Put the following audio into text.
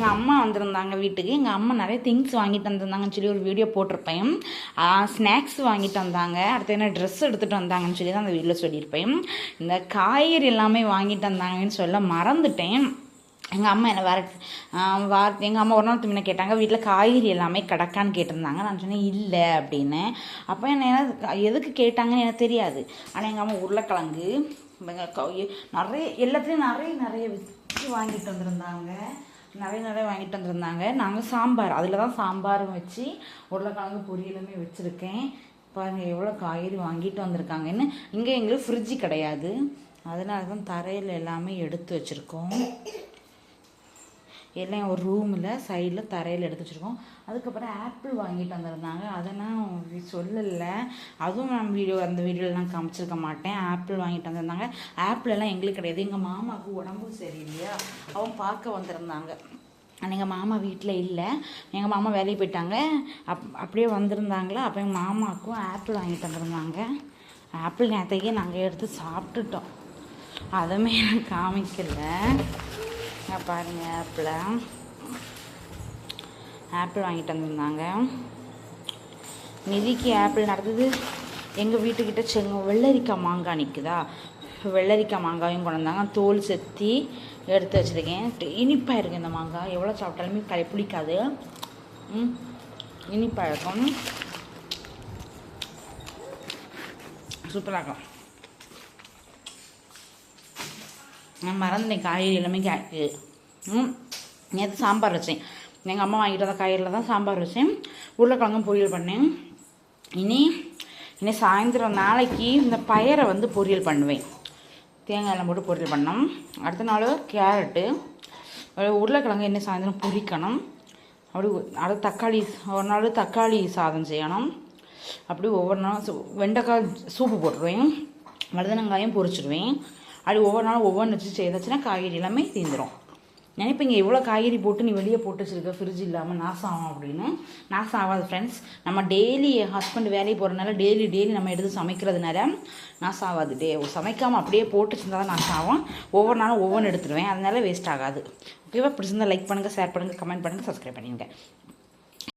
எங்கள் அம்மா வந்திருந்தாங்க வீட்டுக்கு. எங்கள் அம்மா நிறைய திங்ஸ் வாங்கிட்டு வந்திருந்தாங்கன்னு சொல்லி ஒரு வீடியோ போட்டிருப்பேன். ஸ்நாக்ஸ் வாங்கிட்டு வந்தாங்க. அடுத்து என்ன ட்ரெஸ் எடுத்துகிட்டு வந்தாங்கன்னு சொல்லி தான் அந்த வீட்டில் சொல்லியிருப்பேன். இந்த காய்கறி எல்லாமே வாங்கிட்டு வந்தாங்கன்னு சொல்ல மறந்துட்டேன். எங்கள் அம்மா என்ன வேறு வா எங்கள் அம்மா ஒரு நாள் முன்ன கேட்டாங்க வீட்டில் காய்கறி எல்லாமே கிடக்கான்னு கேட்டிருந்தாங்க. நான் சொன்னேன் இல்லை அப்படின்னு. அப்போ என்ன என்ன எதுக்கு கேட்டாங்கன்னு எனக்கு தெரியாது. ஆனால் எங்கள் அம்மா உருளைக்கிழங்கு நிறைய எல்லாத்துலேயும் நிறைய நிறைய விற்று வாங்கிட்டு வந்திருந்தாங்க. நிறைய நிறைய வாங்கிட்டு வந்திருந்தாங்க. நாங்கள் சாம்பார். அதில் தான் சாம்பாரும் வச்சு உருளைக்கிழங்கு பொரியலுமே வச்சுருக்கேன். பாருங்கள் எவ்வளோ காய்கறி வாங்கிட்டு வந்திருக்காங்கன்னு. இங்கே எங்களுக்கு ஃப்ரிட்ஜு கிடையாது. அதனால தான் தரையில் எல்லாமே எடுத்து வச்சுருக்கோம். எல்லாம் ஒரு ரூமில் சைடில் தரையில் எடுத்து வச்சுருக்கோம். அதுக்கப்புறம் ஆப்பிள் வாங்கிட்டு வந்திருந்தாங்க. அதை நான் சொல்லலை. அதுவும் நான் வீடியோ அந்த வீடியோலாம் காமிச்சிருக்க மாட்டேன். ஆப்பிள் வாங்கிட்டு வந்திருந்தாங்க. ஆப்பிள் எல்லாம் எங்களுக்கு கிடையாது. எங்கள் மாமாவுக்கு உடம்பு சரியில்லையா? அவன் பார்க்க வந்திருந்தாங்க. ஆனால் எங்கள் மாமா வீட்டில் இல்லை. எங்கள் மாமா வேலைக்கு போயிட்டாங்க. அப் அப்படியே வந்திருந்தாங்களா? அப்போ எங்கள் மாமாவுக்கும் ஆப்பிள் வாங்கிட்டு வந்திருந்தாங்க. ஆப்பிள் நேரத்தையே நாங்கள் எடுத்து சாப்பிட்டுட்டோம். அதுவுமே எனக்கு காமிக்கல. இங்க பாருங்கள் ஆப்பிள். ஆப்பிள் வாங்கிட்டு வந்திருந்தாங்க. நிதிக்கு ஆப்பிள் நடந்தது. எங்கள் வீட்டுக்கிட்ட செங்க வெள்ளரிக்காய் மாங்காய் நிற்குதா வெள்ளரிக்காய் மாங்காயும் கொண்டு வந்தாங்க. தோல் செத்தி எடுத்து வச்சுருக்கேன். இனிப்பாக இருக்குது இந்த மாங்காய். எவ்வளோ சாப்பிட்டாலுமே கலை பிடிக்காது இனிப்பாக இருக்கும். சூப்பராக இருக்கும். நான் மறந்துட்டேன் காய்கறி எல்லாமே கே ம் நேற்று சாம்பார் வச்சேன். எங்கள் அம்மா வாங்கிட்டு வந்த காய்கறியில் தான் சாம்பார் வச்சேன். உருளைக்கிழங்கும் பொரியல் பண்ணேன். இனி இனி சாயந்தரம் நாளைக்கு இந்த பயரை வந்து பொரியல் பண்ணுவேன். தேங்காய் எல்லாம் போட்டு பொரியல் பண்ணோம் அடுத்த நாள் கேரட்டு. உருளைக்கிழங்கு என்ன சாயந்தரம் பொரிக்கணும். அப்படி அடுத்து தக்காளி ஒரு நாள் தக்காளி சாதம் செய்யணும். அப்படி ஒவ்வொரு நாளும் வெண்டைக்காய் சூப்பு போட்டுருவேன். மருதனங்காயும் பொரிச்சிடுவேன் அப்படி ஒவ்வொரு நாளும் ஒவ்வொன்று வச்சு செய்தாச்சுன்னா காய்கறி எல்லாமே தீந்துடும் நினைப்பீங்க இவ்வளோ காய்கறி போட்டு நீ வெளியே போட்டு வச்சிருக்க ஃப்ரிட்ஜ் இல்லாமல் நாசம் ஆகும் அப்படின்னு. நாசம் ஆகாது ஃப்ரெண்ட்ஸ் நம்ம டெய்லி ஹஸ்பண்ட் வேலைக்கு போகிறனால டெய்லி டெய்லி நம்ம எடுத்து சமைக்கிறதுனால நாசம் ஆகாது. டே சமைக்காமல் அப்படியே போட்டு வச்சிருந்தா தான் நாசம் ஆகும். ஒவ்வொரு நாளும் ஒவ்வொன்று எடுத்துருவேன். அதனால வேஸ்ட் ஆகாது. ஓகேவா பிடிச்சிருந்தா லைக் பண்ணுங்கள் ஷேர் பண்ணுங்கள் கமெண்ட் பண்ணுங்கள் சப்ஸ்கிரைப் பண்ணிடுங்க.